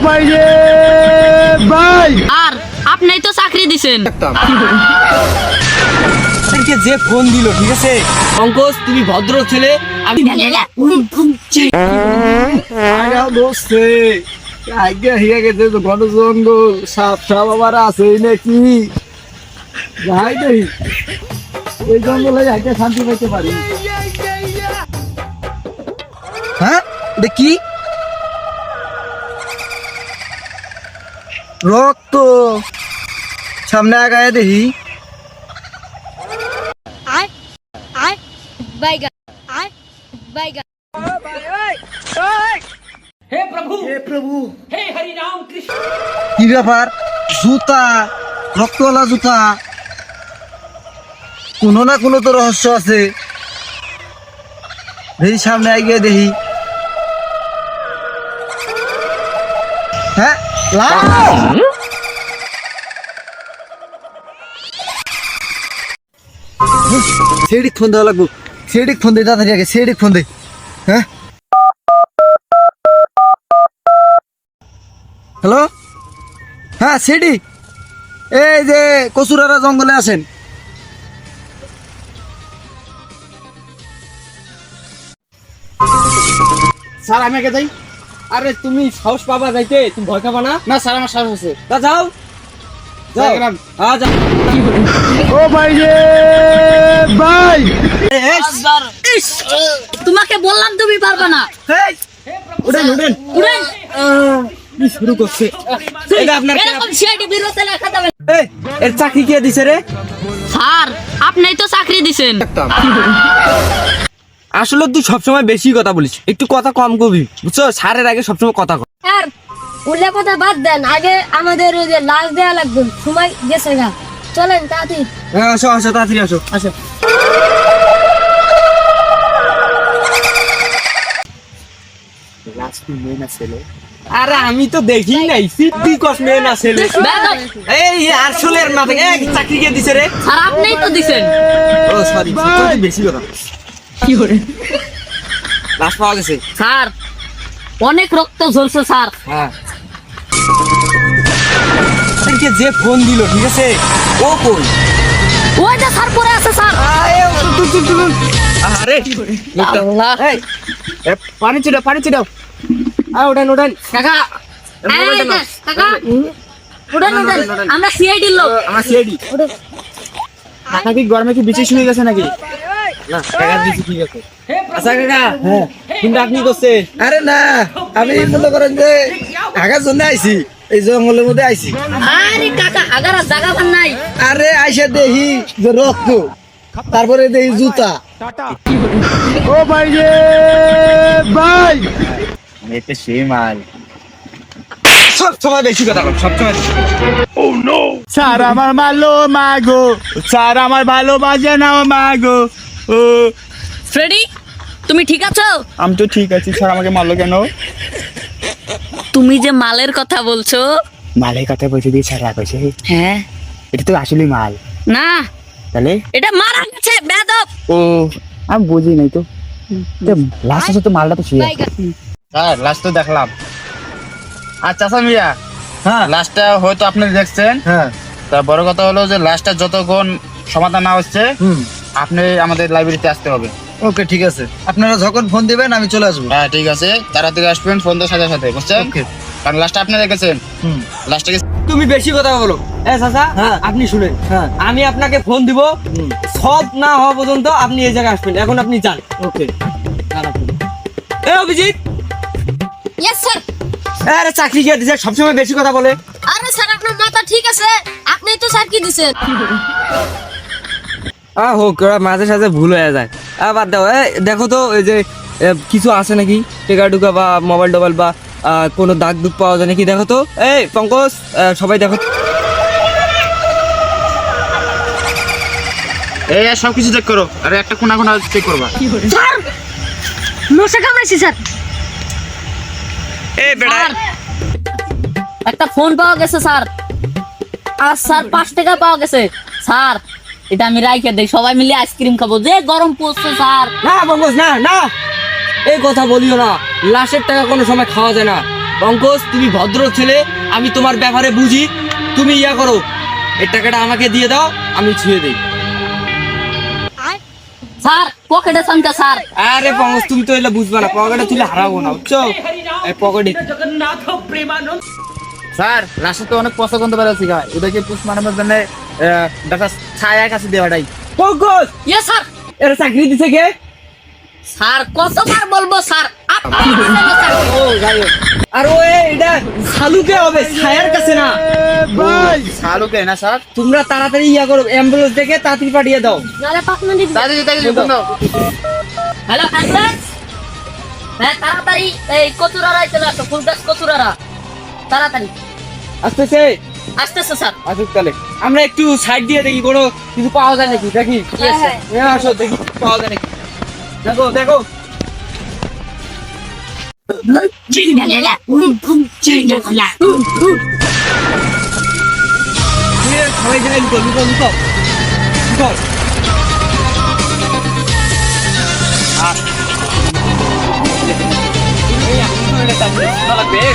ভাই ভাই। আর আপনিই তো চাকরি দিছেন। আপনাকে যে ফোন দিল ঠিক আছে? পঙ্কজ তুমি ভদ্র ছেলে আমি আগে হিয়া গেছে তো সাপ সাপ আবার আছে নাকি? যাই দেখি। এই জঙ্গলে আগে শান্তি পাইতে পারি হ্যাঁ? দেখি রক্ত। সামনে আগায় দেখি। আয় আয় বাইগা আয় বাইগা। কি ব্যাপার? জুতা রক্তওয়ালা জুতা। কোনো না কোনো তো রহস্য আছে। দেখি সামনে এগিয়ে দেখি। সেডিক ফোন দেওয়া লাগবো সেডিক ফোন দে তাড়াতাড়ি আগে সেডিক ফোন দে হ্যাঁ হ্যালো হ্যাঁ সেডি এই যে কচুরারা জঙ্গলে আছেন স্যার আমি আগে যাই আরে তুমি সাহস পাবা যাইতে তুমি ভয় খাবা না? না স্যার আমার সাহস আছে। তা যাও। যাও। হ্যাঁ যাও। ও ভাই রে ভাই। তোমাকে বললাম তুমি পারবে না। উঠেন উঠেন। উড়েন শুরু করছে। এটা আপনার এরকম সিআইডি বিরোধে লেখা যাবে এই, এর চাকরি কে দিছে রে? স্যার আপনিই তো চাকরি দিছেন। আসলে তুই সবসময় বেশি কথা বলিস। একটু কথা কম কবি বুঝছ? স্যারের আগে সবসময় কথা কর আর উল্লে কথা বাদ দেন। আগে আমাদের ওই যে লাশ দেওয়া লাগবে সময় গেছে গা। চলেন তাড়াতাড়ি। হ্যাঁ আসো আসো তাড়াতাড়ি আসো। আসো। আরে আমি তো দেখি নাই। সিদ্ধি কস মেয়ে না ছেলে। এই আসলের মাথা এক চাকরি কে দিছে রে? স্যার আপনিই তো দিছেন। ও সরি বেশি কথা। লাশ পাওয়া গেছে। স্যার অনেক রক্ত ঝরছে স্যার। হ্যাঁ। যে ফোন দিল ঠিক আছে? ও ওইটা স্যার পরে আছে স্যার। আরে আল্লাহ। পানি ছিটাও পানি ছিটাও। আ ওঠেন ওঠেন। কাকা আমরা সিআইডির লোক। আমার সিআইডি কাকা কি গরমে কি বিশেষ হয়ে গেছে নাকি? না দিছি ঠিক আছে। আচ্ছা কাকা হ্যাঁ। কিন্তু আপনি করছে। আরে না আমি মনে করেন যে ঢাকার জন্য আইছি এই জঙ্গলের মধ্যে আইছি। আরে কাকা আগারা জায়গা পান নাই। আরে আইসা দেখি যে রক্ত তারপরে দেখি জুতা। ও ভাই রে ভাই। এতে সে মাল। সব সময় বেশি কথা বল সব সময় স্যার আমার ভালো মাগো। স্যার আমার ভালোবাসে না মাগো। ও ফ্রেডি তুমি ঠিক আছো? আমি তো ঠিক আছি স্যার আমাকে মারলো কেন? তুমি যে মালের কথা বলছো। মালের কথা বলছে দিয়ে ছাড়া কইছে হ্যাঁ। এটা তো আসলে মাল। না। তাহলে? এটা মারা গেছে বেদব ও আমি বুঝি নাই তো। লাস্ট তো মালটা তো শুয়ে বাইগা হ্যাঁ লাস্ট তো দেখলাম। আচ্ছা আচ্ছা মিয়া হ্যাঁ। লাস্টটা হয়তো আপনি দেখছেন। হ্যাঁ। তা বড় কথা হলো যে লাস্টটা যতক্ষণ সমাধান না হচ্ছে হুম। আপনি আমাদের লাইব্রেরিতে আসতে হবে। ওকে ঠিক আছে। আপনারা যখন ফোন দিবেন আমি চলে আসব। হ্যাঁ ঠিক আছে। তাড়াতাড়ি আসবেন ফোন দেওয়ার সাথে সাথে বুঝছেন? ওকে। কারণ লাস্টটা আপনি দেখেছেন। হুম। লাস্টে তুমি বেশি কথা বলো। এ চাচা হ্যাঁ। আপনি শুনেন। হ্যাঁ। আমি আপনাকে ফোন দিব। সব না হওয়া পর্যন্ত আপনি এই জায়গায় আসবেন। এখন আপনি যান। ওকে। এ অভিজিৎ! ইয়েস স্যার আরে চাকরি কে দিছে? সবসময় বেশি কথা বলে। আরে স্যার আপনার মাথা ঠিক আছে। আপনি তো স্যার কি দিছেন? আ হোক ওরা মাঝে সাঝে ভুল হয়ে যায়। আ বাদ দাও। দেখো তো এই যে কিছু আছে নাকি? টেকা টুকা বা মোবাইল টোবাইল বা কোনো দাগ দুগ পাওয়া যায় নাকি? দেখো তো। এই পঙ্কজ সবাই দেখো। এই সব কিছু চেক করো। আরে একটা কোনা কোনা চেক করবা। স্যার মশা কামড়াইছি স্যার। এই বেড়া একটা ফোন পাওয়া গেছে স্যার। আর স্যার পাঁচ টাকা পাওয়া গেছে। স্যার এটা আমি রাইখে দেই সবাই মিলে আইসক্রিম খাব। যে গরম পড়ছে স্যার। না পঙ্কজ না না। এই কথা বলিও না। লাশের টাকা কোনো সময় খাওয়া যায় না। পঙ্কজ তুমি ভদ্র ছেলে আমি তোমার ব্যাপারে বুঝি। তুমি ইয়া করো। এই টাকাটা আমাকে দিয়ে দাও আমি ছুঁয়ে দিই। স্যার পকেটে সামটা স্যার। আরে পঙ্কজ তুমি তো এগুলো বুঝবা না। পকেটে তুলে হারাবো না বুঝছ? এই পকেটে স্যার রাস্তা তো অনেক পছন্দ করতে পারে শিখা ওদেরকে পুষ মানানোর জন্য ডাক্তার ছায়ার কাছে দেওয়াটাই। পঙ্কজ ইয়ে স্যার! এর চাকরি দিছে কে? স্যার কতবার বলব স্যার? আপনি বুঝলেন না, ও যাই আর ও এটা শালুকে হবে ছায়ার কাছে না। ভাই শাহরুখে না স্যার? তোমরা তাড়াতাড়ি ইয়া করো অ্যাম্বুলেন্স দেখে তাড়াতাড়ি পাঠিয়ে দাও। পাঁচ মিনিট তাড়াতাড়ি তাড়াতাড়ি দাও। হ্যালো অ্যাম্বুলেন্স হ্যাঁ তাড়াতাড়ি এই কচুরারা চলে আসো ফুল গাছ কচুরারা। তাড়াতাড়ি। আসতেছে? আসতেছে স্যার। আসুক তাহলে। আমরা একটু সাইড দিয়ে দেখি কোনো কিছু পাওয়া যায় নাকি? দেখি হ্যাঁ আসো দেখি পাওয়া যায় নাকি? দেখো দেখো। সবাই জায়গায় লুকো লুকো লুকো। লুকো।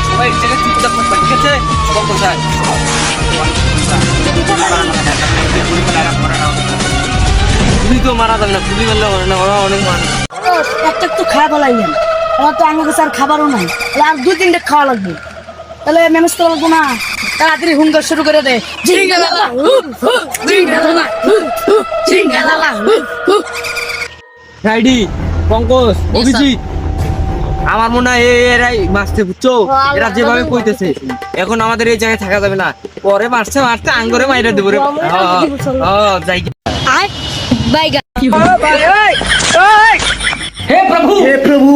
সবাই জায়গায় চুপচাপ ঠিক আছে? সবার কোথায়? গুলি তো মারা যাবে না গুলি মারলে মরে না ওরা অনেক একটা একটু খাওয়া বলাইলেন আমার তো আমার কাছে আর খাবারও নাই আর দুই তিনটে খাওয়া লাগবে তাহলে ম্যানেজ করা লাগবো না তাড়াতাড়ি হুঙ্গার শুরু করে দে ঝিঙ্গা লালা, ঝিঙ্গা লালা, হু, লালা। রাইডি পঙ্কজ অভিজিৎ আমার মনে হয় এরাই মারছে বুঝছ? এরা যেভাবে কইতেছে এখন আমাদের এই জায়গায় থাকা যাবে না। পরে মারছে মারছে আঙ্গরে মাইরা দেবো রে। যাই। প্রভু।